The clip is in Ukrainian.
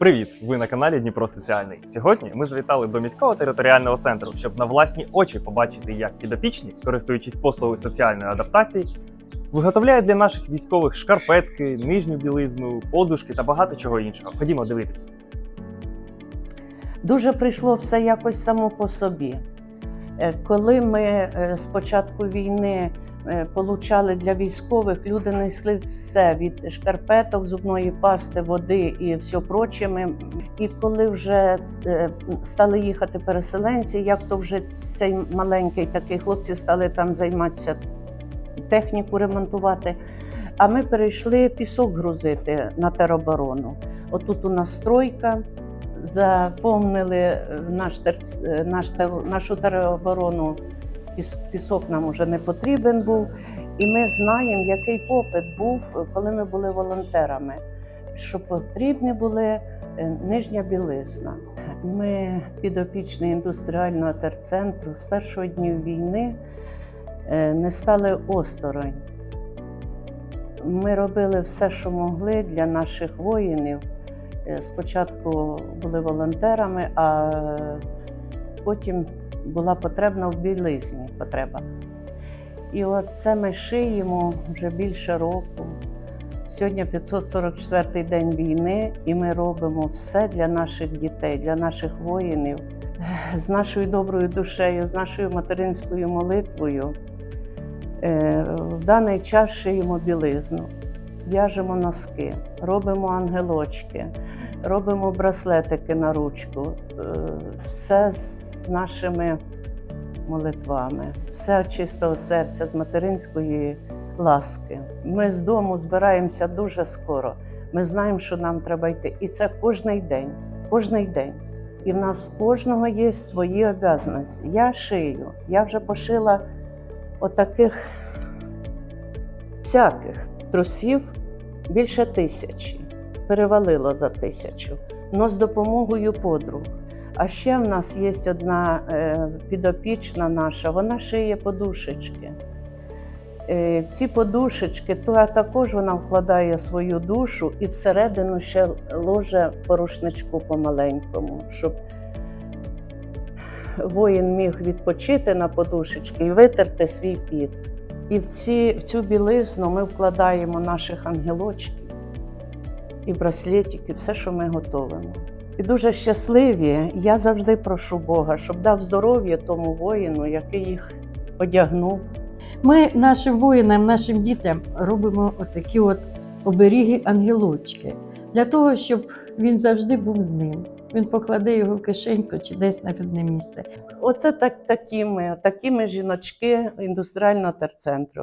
Привіт! Ви на каналі Дніпро Соціальний. Сьогодні ми завітали до міського територіального центру, щоб на власні очі побачити, як підопічні, користуючись послугою соціальної адаптації, виготовляють для наших військових шкарпетки, нижню білизну, подушки та багато чого іншого. Ходімо дивитися. Дуже прийшло все якось само по собі. Е, Коли ми е, з початку війни е, получали для військових, люди несли все від шкарпеток, зубної пасти, води і все проче. Ми- І коли вже е, стали їхати переселенці, як то вже цей маленький такий хлопці стали там займатися техніку ремонтувати. А ми перейшли пісок грузити на тероборону. Отут у нас стройка, заповнили е, наш е, наш нашу тероборону. Піс- Пісок нам уже не потрібен був. І ми знаємо, який попит був, коли ми були волонтерами, що потрібні були е, нижня білизна. Ми підопічні індустріального терцентру з першого днів війни е, не стали осторонь. Ми робили все, що могли для наших воїнів. Е, Спочатку були волонтерами, а потім була потрібна в білизні потреба. І от це ми шиємо вже більше року. Сьогодні 544-й день війни, і ми робимо все для наших дітей, для наших воїнів з нашою доброю душею, з нашою материнською молитвою. Е, В даний час шиємо білизну, в'яжемо носки, робимо ангелочки, робимо браслетики на ручку. Е, Все з нашими молитвами, все чистого серця, з материнської ласки. Ми з дому збираємося дуже скоро. Ми знаємо, що нам треба йти. І це кожний день, кожний день. І в нас в кожного є свої обов'язки. Я шию, я вже пошила отаких всяких трусів більше тисячі, перевалило за тисячу, але з допомогою подруг. А ще в нас є одна е, підопічна наша, вона шиє подушечки. Е, ці подушечки, то також вона вкладає свою душу і всередину ще ложе по рушничку помаленькому, щоб воїн міг відпочити на подушечки і витерти свій піт. І в, ці, в цю білизну ми вкладаємо наших ангелочків і браслетики, все, що ми готовимо. І дуже щасливі. Я завжди прошу Бога, щоб дав здоров'я тому воїну, який їх одягнув. Ми нашим воїнам, нашим дітям робимо отакі от оберіги ангелочки для того, щоб він завжди був з ним. Він покладе його в кишеньку чи десь на видне місце. Оце так, такі ми, такі ми жіночки індустріального терцентру.